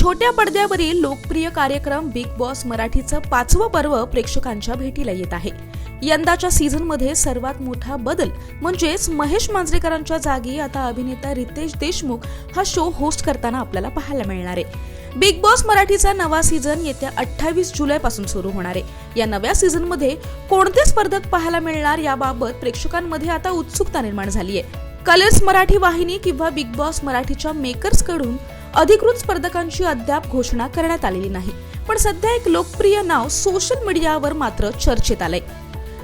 छोट्या पडद्यावरील लोकप्रिय कार्यक्रम बिग बॉस मराठीचं पाचवं पर्व प्रेक्षकांच्या भेटीला येत आहे. यंदाच्या सीझनमध्ये सर्वात मोठा बदल म्हणजेच महेश मांजरेकरांच्या जागी आता अभिनेता रितेश देशमुख हा शो होस्ट करताना आपल्याला पाहायला मिळणार आहे. बिग बॉस मराठीचा नवा सीझन येत्या अठ्ठावीस जुलैपासून सुरू होणार आहे. या नव्या सीझनमध्ये कोणते स्पर्धक पाहायला मिळणार याबाबत प्रेक्षकांमध्ये आता उत्सुकता निर्माण झाली आहे कलर्स मराठी वाहिनी किंवा बिग बॉस मराठीच्या मेकर्सकडून अधिकृत स्पर्धकांची अद्याप घोषणा करण्यात आलेली नाही. पण सध्या एक लोकप्रिय नाव सोशल मीडियावर मात्र चर्चेत आलंय.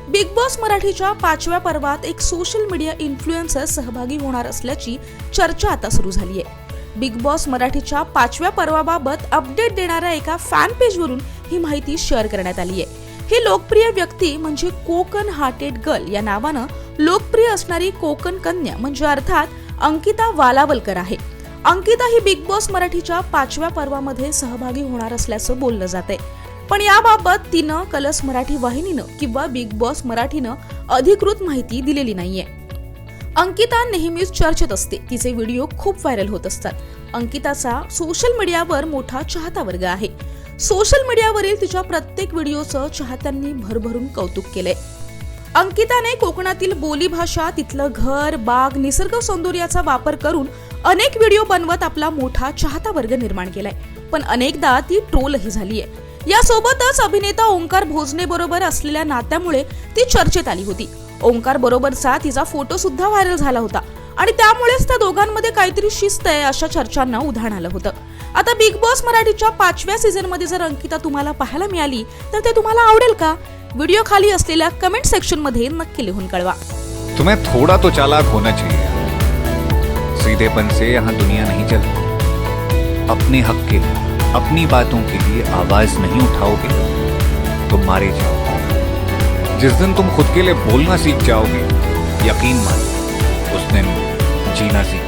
बिग बॉस मराठीच्या पाचव्या पर्वात एक सोशल मीडिया इन्फ्लुएन्सर सहभागी होणार असल्याची चर्चा आता सुरू झाली आहे बिग बॉस मराठीच्या पाचव्या पर्वाबाबत अपडेट देणाऱ्या एका फॅन पेजवरून ही माहिती शेअर करण्यात आली आहे ही लोकप्रिय व्यक्ती म्हणजे कोकण हार्टेड गर्ल या नावानं लोकप्रिय असणारी कोकण कन्या म्हणजे अर्थात अंकिता वालावलकर आहे. अंकिता ही बिग बॉस मराठीच्या पाचव्या पर्वामध्ये सहभागी होणार असल्याचं बोललं जात आहे पण याबाबत तिनं कलस मराठी वाहिनीनं किंवा बिग बॉस मराठीनं अधिकृत माहिती दिलेली नाहीये. अंकिता नेहमीच चर्चेत असते. तिचे व्हिडिओ खूप व्हायरल होत असतात. अंकिताचा सोशल मीडियावर मोठा चाहता वर्ग आहे. सोशल मीडियावरील तिच्या प्रत्येक व्हिडिओचं चाहत्यांनी भरभरून कौतुक केलंय. अंकिताने कोकणातील बोलीभाषा तिथलं घर बाग निसर्ग सौंदर्याचा वापर करून अनेक व्हिडिओ बनवत आपला मोठा चाहता वर्ग निर्माण केलाय. पण अनेकदा ती ट्रोलही झालीय. यासोबतच अभिनेता ओंकार भोजने बरोबर असलेल्या नात्यामुळे ती चर्चेत आली होती. ओंकार बरोबरचा तिचा फोटो सुद्धा व्हायरल झाला होता आणि त्यामुळेच त्या दोघांमध्ये काहीतरी शिस्त आहे अशा चर्चांना उधाण आलं होतं. आता बिग बॉस मराठीच्या पाचव्या सीझनमध्ये जर अंकिता तुम्हाला पाहायला मिळाली तर ते तुम्हाला आवडेल का? व्हिडिओ खाली असलेल्या कमेंट सेक्शन मध्ये नक्की लिहून कळवा. तुम्हें थोड़ा तो चालाक होना चाहिए। सीधेपन से यहाँ दुनिया नहीं चलती। अपने हक के लिए, अपनी बातों के लिए आवाज़ नहीं उठाओगे तो मारे जाओगे। जिस दिन तुम खुद के लिए बोलना सीख जाओगे, यकीन मानो, उस दिन जीना सीख